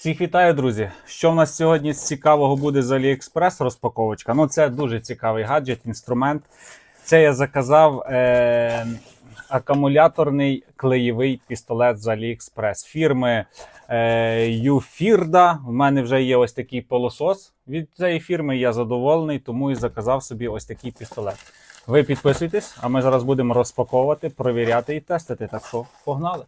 Всіх вітаю, друзі! Що в нас сьогодні з цікавого буде з AliExpress розпаковочка? Ну, це дуже цікавий гаджет, інструмент. Це я заказав е- акумуляторний клеєвий пістолет з AliExpress фірми е- Юфірда. У мене вже є ось такий пилосос від цієї фірми. Я задоволений, тому і заказав собі ось такий пістолет. Ви підписуйтесь, а ми зараз будемо розпаковувати, провіряти і тестити. Так що погнали!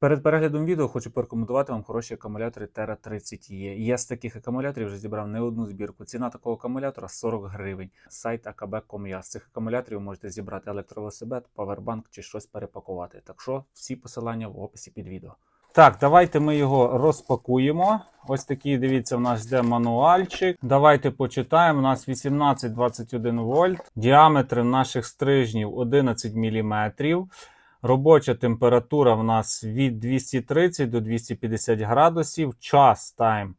Перед переглядом відео хочу порекомендувати вам хороші акумулятори Terra 30 e Я з таких акумуляторів вже зібрав не одну збірку. Ціна такого акумулятора 40 гривень. Сайт akb.com.ua. З цих акумуляторів можете зібрати електровелосипед, павербанк чи щось перепакувати. Так що всі посилання в описі під відео. Так, давайте ми його розпакуємо. Ось такий, дивіться, у нас йде мануальчик. Давайте почитаємо. У нас 18-21 вольт. Діаметр наших стрижнів 11 мм. Робоча температура в нас від 230 до 250 градусів. Час тайм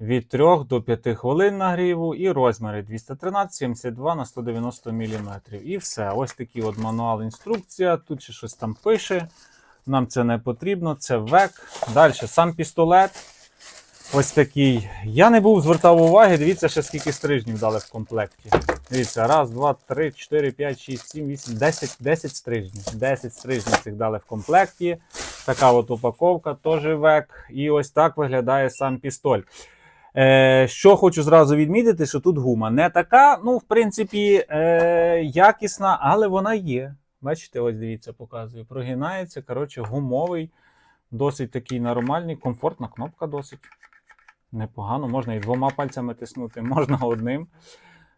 від 3 до 5 хвилин нагріву. І розміри 213, 72 на 190 мм. І все. Ось такий от мануал інструкція. Тут ще щось там пише. Нам це не потрібно. Це век. Далі сам пістолет. Ось такий. Я не був звертав уваги. Дивіться, ще скільки стрижнів дали в комплекті. Дивіться, раз, два, три, чотири, п'ять, шість, сім, вісім, десять, десять стрижнів. Десять стрижнів цих дали в комплекті. Така от упаковка, теж век. І ось так виглядає сам пістоль. Е, що хочу зразу відмітити, що тут гума не така, ну, в принципі, е, якісна, але вона є. Бачите, ось дивіться, показую. Прогинається. Коротше, гумовий, досить такий нормальний, комфортна кнопка досить. Непогано, можна і двома пальцями тиснути, можна одним.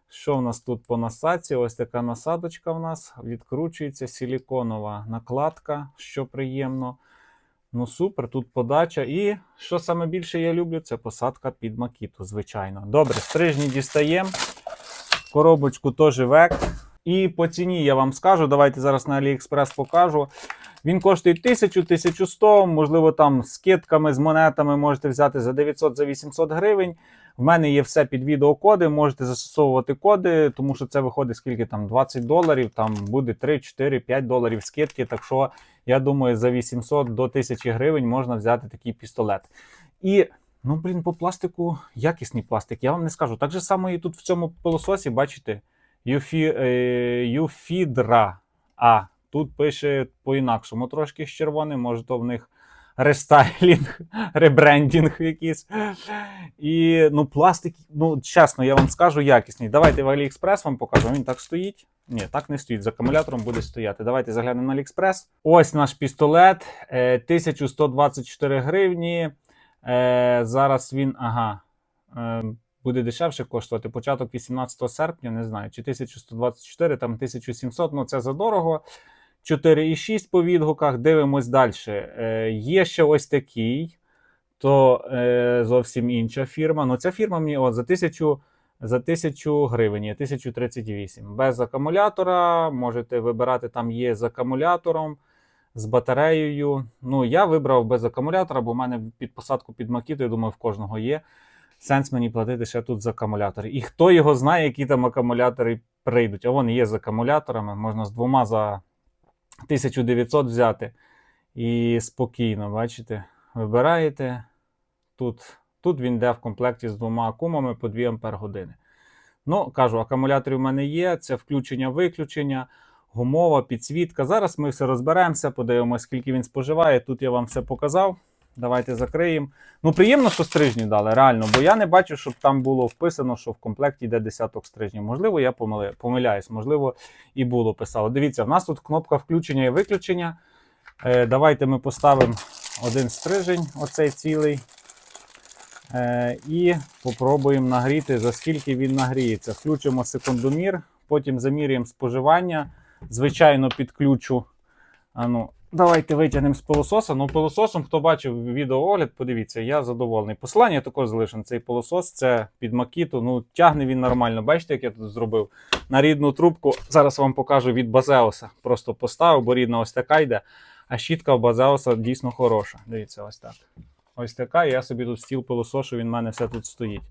Що в нас тут по насадці? Ось така насадочка в нас відкручується, силіконова накладка, що приємно. Ну, супер, тут подача. І що саме більше я люблю, це посадка під макіту, звичайно. Добре, стрижні дістаємо. Коробочку теж век. І по ціні я вам скажу. Давайте зараз на AliExpress покажу. Він коштує 1000, 1100, можливо, там з скидками, з монетами можете взяти за 900 за 800 гривень. В мене є все під відеокоди, можете застосовувати коди, тому що це виходить скільки там 20 доларів, там буде 3, 4, 5 доларів скидки. Так що, я думаю, за 800 до 1000 гривень можна взяти такий пістолет. І, ну, блін, по пластику якісний пластик. Я вам не скажу. Так же само і тут в цьому пилососі, бачите, Юфі, е, Юфідра. А, тут пише по-інакшому трошки з червоним, може, то в них рестайлінг, ребрендінг якийсь. І ну, пластик, ну, чесно, я вам скажу, якісний. Давайте в AliExpress вам покажу. Він так стоїть. Ні, так не стоїть. З акумулятором буде стояти. Давайте заглянемо на AliExpress. Ось наш пістолет. Е, 1124 гривні. Е, зараз він, ага. Е, буде дешевше коштувати. Початок 18 серпня, не знаю, чи 1124, там 1700, ну це задорого. 4,6 по відгуках. Дивимось далі. Е, є ще ось такий, то е, зовсім інша фірма. Ну, ця фірма мені от, за 1000 за 1000 гривень, є 1038. Без акумулятора. Можете вибирати, там є з акумулятором, з батареєю. Ну, я вибрав без акумулятора, бо в мене під посадку під макіту, я думаю, в кожного є. Сенс мені платити ще тут за акумулятори. І хто його знає, які там акумулятори прийдуть. А вони є з акумуляторами, можна з двома за 1900 взяти. І спокійно, бачите, вибираєте. Тут тут він йде в комплекті з двома акумами по 2 Ампер. Ну, кажу, акумулятори в мене є, це включення-виключення, гумова, підсвітка. Зараз ми все розберемося, подивимося, скільки він споживає. Тут я вам все показав. Давайте закриємо. Ну, приємно, що стрижні дали, реально, бо я не бачу, щоб там було вписано, що в комплекті йде десяток стрижнів. Можливо, я помиляюсь, можливо, і було писало. Дивіться, в нас тут кнопка включення і виключення. Е, давайте ми поставимо один стрижень, оцей цілий. Е, і попробуємо нагріти, за скільки він нагріється. Включимо секундомір, потім замірюємо споживання. Звичайно, підключу. А ну, Давайте витягнемо з пилососа. Ну, пилососом, хто бачив відеоогляд, подивіться, я задоволений. Посилання також залишив цей пилосос, це під макіту. Ну, тягне він нормально. Бачите, як я тут зробив? На рідну трубку. Зараз вам покажу від Базеоса. Просто поставив, бо рідна ось така йде. А щітка в Базеоса дійсно хороша. Дивіться, ось так. Ось така. І я собі тут стіл пилосошу, він в мене все тут стоїть.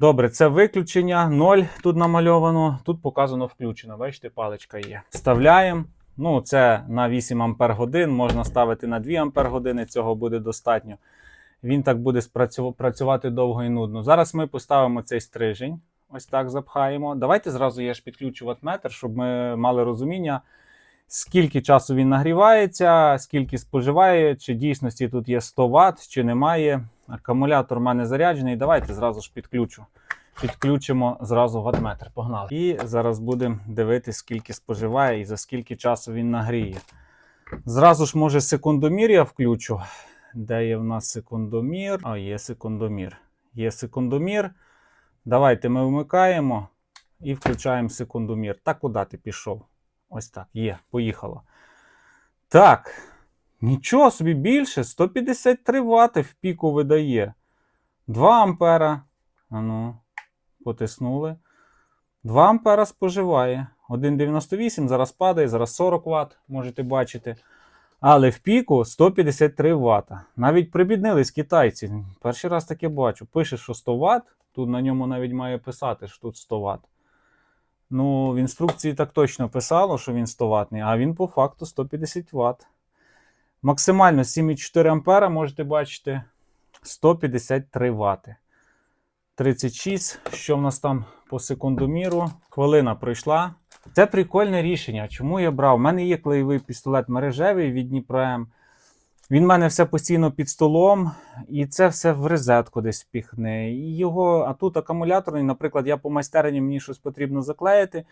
Добре, це виключення. 0 тут намальовано. Тут показано включено. Бачите, паличка є. Вставляємо. Ну, це на 8 ампер годин, можна ставити на 2 ампер години, цього буде достатньо. Він так буде працювати довго і нудно. Зараз ми поставимо цей стрижень. Ось так запхаємо. Давайте зразу я ж підключу ватметр, щоб ми мали розуміння, скільки часу він нагрівається, скільки споживає, чи дійсності тут є 100 Вт, чи немає. Акумулятор в мене заряджений. Давайте зразу ж підключу. Підключимо зразу ватметр. Погнали. І зараз будемо дивитися, скільки споживає і за скільки часу він нагріє. Зразу ж, може, секундомір я включу. Де є в нас секундомір? А, є секундомір. Є секундомір. Давайте ми вмикаємо і включаємо секундомір. Так, куди ти пішов? Ось так, є, поїхало. Так, нічого собі більше. 153 Вт в піку видає. 2 ампера. Ану, потиснули. 2 ампера споживає. 1,98, зараз падає, зараз 40 Вт, можете бачити. Але в піку 153 Вт. Навіть прибіднились китайці. Перший раз таке бачу. Пише, що 100 Вт. Тут на ньому навіть має писати, що тут 100 Вт. Ну, в інструкції так точно писало, що він 100 ватний, а він по факту 150 Вт. Максимально 7,4 ампера можете бачити 153 Вт. 36. Що в нас там по секундоміру? Хвилина пройшла. Це прикольне рішення. Чому я брав? У мене є клеєвий пістолет мережевий від Дніпром. Він в мене все постійно під столом, і це все в розетку десь піхне. І його, а тут акумуляторний, наприклад, я по майстерні мені щось потрібно заклеїти.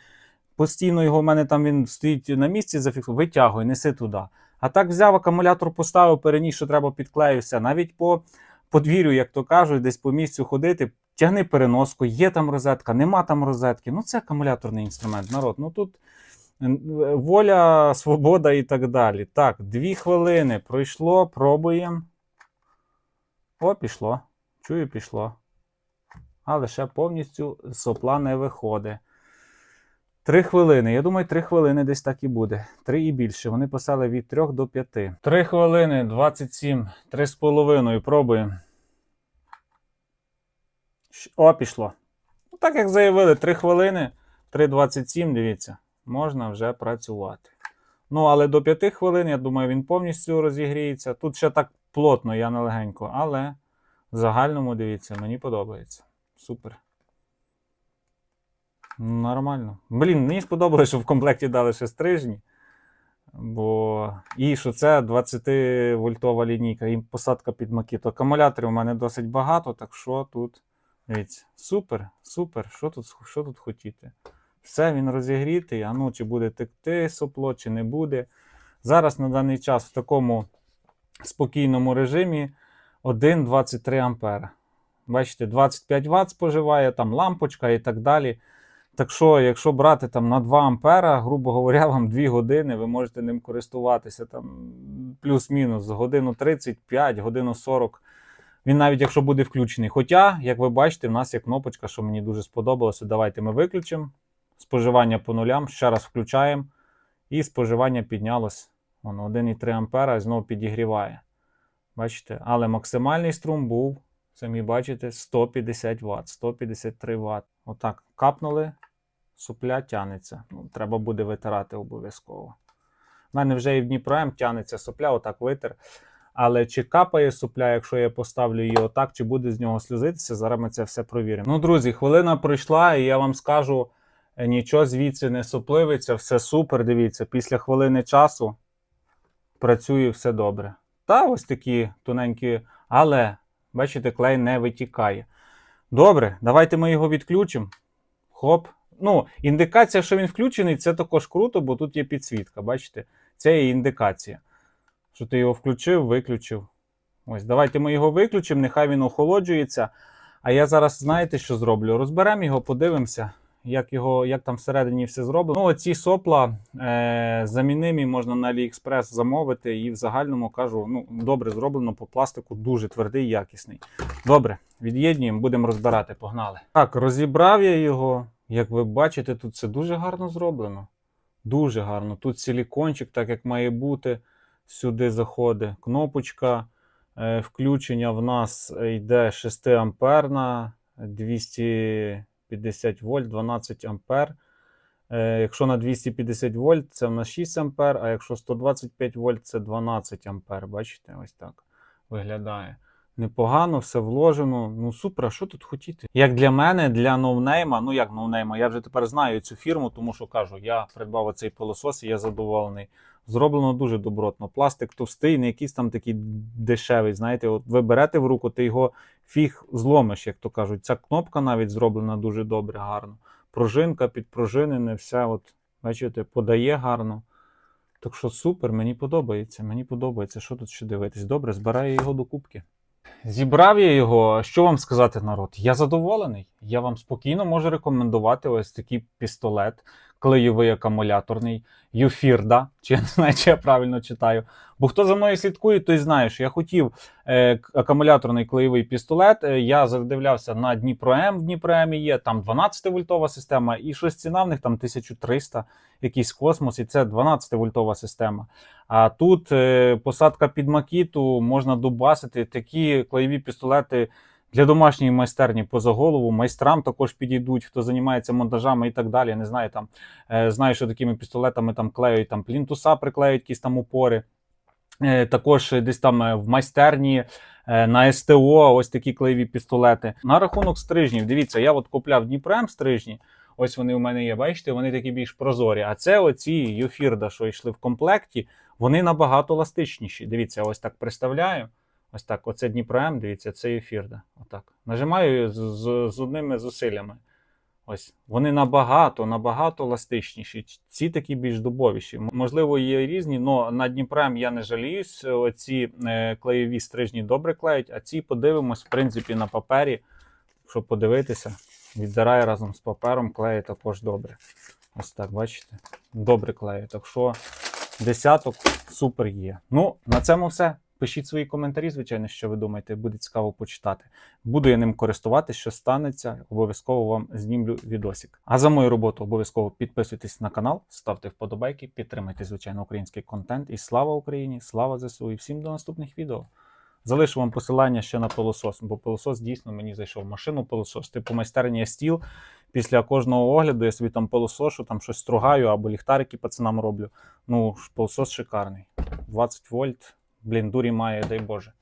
Постійно його в мене там він стоїть на місці, зафіксував, витягуй, неси туди. А так взяв акумулятор, поставив, переніс, що треба підклеївся. Навіть по подвір'ю, як то кажуть, десь по місцю ходити, тягни переноску, є там розетка, нема там розетки. Ну, це акумуляторний інструмент, народ. Ну тут воля, свобода і так далі. Так, дві хвилини пройшло, пробуємо. О, пішло. Чую, пішло. Але ще повністю сопла не виходить. Три хвилини. Я думаю, три хвилини десь так і буде. Три і більше. Вони писали від 3 до 5. Три хвилини, 27, три з половиною. Пробуємо. О, пішло. Ну, так як заявили, 3 хвилини, 3.27, дивіться, можна вже працювати. Ну, але до 5 хвилин, я думаю, він повністю розігріється. Тут ще так плотно, я не легенько, але в загальному, дивіться, мені подобається. Супер. Нормально. Блін, мені сподобалося, що в комплекті дали ще стрижні. Бо і що це 20 вольтова лінійка, і посадка під макіт. Акумуляторів у мене досить багато, так що тут. Дивіться, супер, супер. Що тут, що тут хотіти? Все, він розігрітий, а ну чи буде текти сопло, чи не буде. Зараз на даний час в такому спокійному режимі 1,23 ампера. Бачите, 25 Вт споживає, там лампочка і так далі. Так що, якщо брати там на 2 ампера, грубо говоря, вам 2 години, ви можете ним користуватися там плюс-мінус годину 35, годину 40. Він навіть якщо буде включений. Хоча, як ви бачите, в нас є кнопочка, що мені дуже сподобалося. Давайте ми виключимо. Споживання по нулям. Ще раз включаємо. І споживання піднялось. Воно 1,3 ампера і знову підігріває. Бачите? Але максимальний струм був, самі бачите, 150 Вт, 153 Вт. Отак капнули, супля тянеться. Ну, треба буде витирати обов'язково. У мене вже і в Дніпром тянеться сопля, отак витер. Але чи капає сопля, якщо я поставлю її отак, чи буде з нього сльозитися, зараз ми це все провіримо. Ну, друзі, хвилина пройшла, і я вам скажу, е, нічого звідси не сопливиться, все супер. Дивіться, після хвилини часу працює все добре. Та ось такі тоненькі, але бачите, клей не витікає. Добре, давайте ми його відключимо. Хоп. Ну, індикація, що він включений, це також круто, бо тут є підсвітка. Бачите? Це є індикація. Що ти його включив, виключив. Ось, давайте ми його виключимо, нехай він охолоджується. А я зараз, знаєте, що зроблю? Розберемо його, подивимося, як його, як там всередині все зроблено. Ну, оці сопла е, замінимі можна на AliExpress замовити. І в загальному кажу, ну, добре зроблено по пластику, дуже твердий, якісний. Добре, від'єднуємо, будемо розбирати, погнали. Так, розібрав я його. Як ви бачите, тут це дуже гарно зроблено. Дуже гарно. Тут силікончик, так як має бути. Сюди заходить кнопочка. Е, Включення в нас йде 6 амперна, 250 вольт, 12 ампер. Е, якщо на 250 вольт, це в нас 6 ампер, а якщо 125 вольт, це 12 ампер. Бачите, ось так виглядає. Непогано, все вложено. Ну супер, а що тут хотіти? Як для мене, для ноунейма, ну як ноунейма, я вже тепер знаю цю фірму, тому що кажу, я придбав оцей пилосос і я задоволений. Зроблено дуже добротно. Пластик товстий, не якийсь там такий дешевий. Знаєте, от ви берете в руку, ти його фіг зломиш, як то кажуть. Ця кнопка навіть зроблена дуже добре, гарно. Пружинка підпружинене, все, от, бачите, подає гарно. Так що супер, мені подобається. Мені подобається. Що тут ще дивитись? Добре, збираю його до кубки. Зібрав я його. Що вам сказати, народ? Я задоволений. Я вам спокійно можу рекомендувати ось такий пістолет, клеєвий акумуляторний, Юфірда, чи я не знаю, чи я правильно читаю. Бо хто за мною слідкує, той знає, що я хотів е, акумуляторний клеєвий пістолет. Е, я задивлявся на Дніпро М. В Дніпро М є там 12 вольтова система, і щось ціна в них там 1300, якийсь космос, і це 12 вольтова система. А тут е, посадка під макіту можна дубасити такі клеєві пістолети. Для домашньої майстерні поза голову, майстрам також підійдуть, хто займається монтажами і так далі. Не знаю, там е, знаю, що такими пістолетами там клеють там плінтуса, приклеють якісь там упори. Е, також десь там е, в майстерні на СТО ось такі клеєві пістолети. На рахунок стрижнів, дивіться, я от купляв Дніпрем стрижні. Ось вони у мене є, бачите, вони такі більш прозорі. А це оці Юфірда, що йшли в комплекті, вони набагато еластичніші. Дивіться, ось так приставляю. Ось так, оце Дніпро М, дивіться, це Ефірда. Отак. Нажимаю з, з, одними зусиллями. Ось вони набагато, набагато еластичніші. Ці такі більш дубовіші. Можливо, є різні, але на Дніпрем я не жаліюсь. Оці е, клеєві стрижні добре клеють, а ці подивимось, в принципі, на папері, щоб подивитися. Віддирає разом з папером, клеє також добре. Ось так, бачите? Добре клеє. Так що десяток супер є. Ну, на цьому все. Пишіть свої коментарі, звичайно, що ви думаєте, буде цікаво почитати. Буду я ним користуватися, що станеться, обов'язково вам знімлю відосик. А за мою роботу обов'язково підписуйтесь на канал, ставте вподобайки, підтримайте, звичайно, український контент. І слава Україні, слава ЗСУ і всім до наступних відео. Залишу вам посилання ще на пилосос, бо пилосос дійсно мені зайшов. Машину пилосос, типу майстерня стіл. Після кожного огляду я собі там пилосошу, там щось стругаю або ліхтарики пацанам роблю. Ну, пилосос шикарний. 20 вольт, блін, дурі має, дай Боже.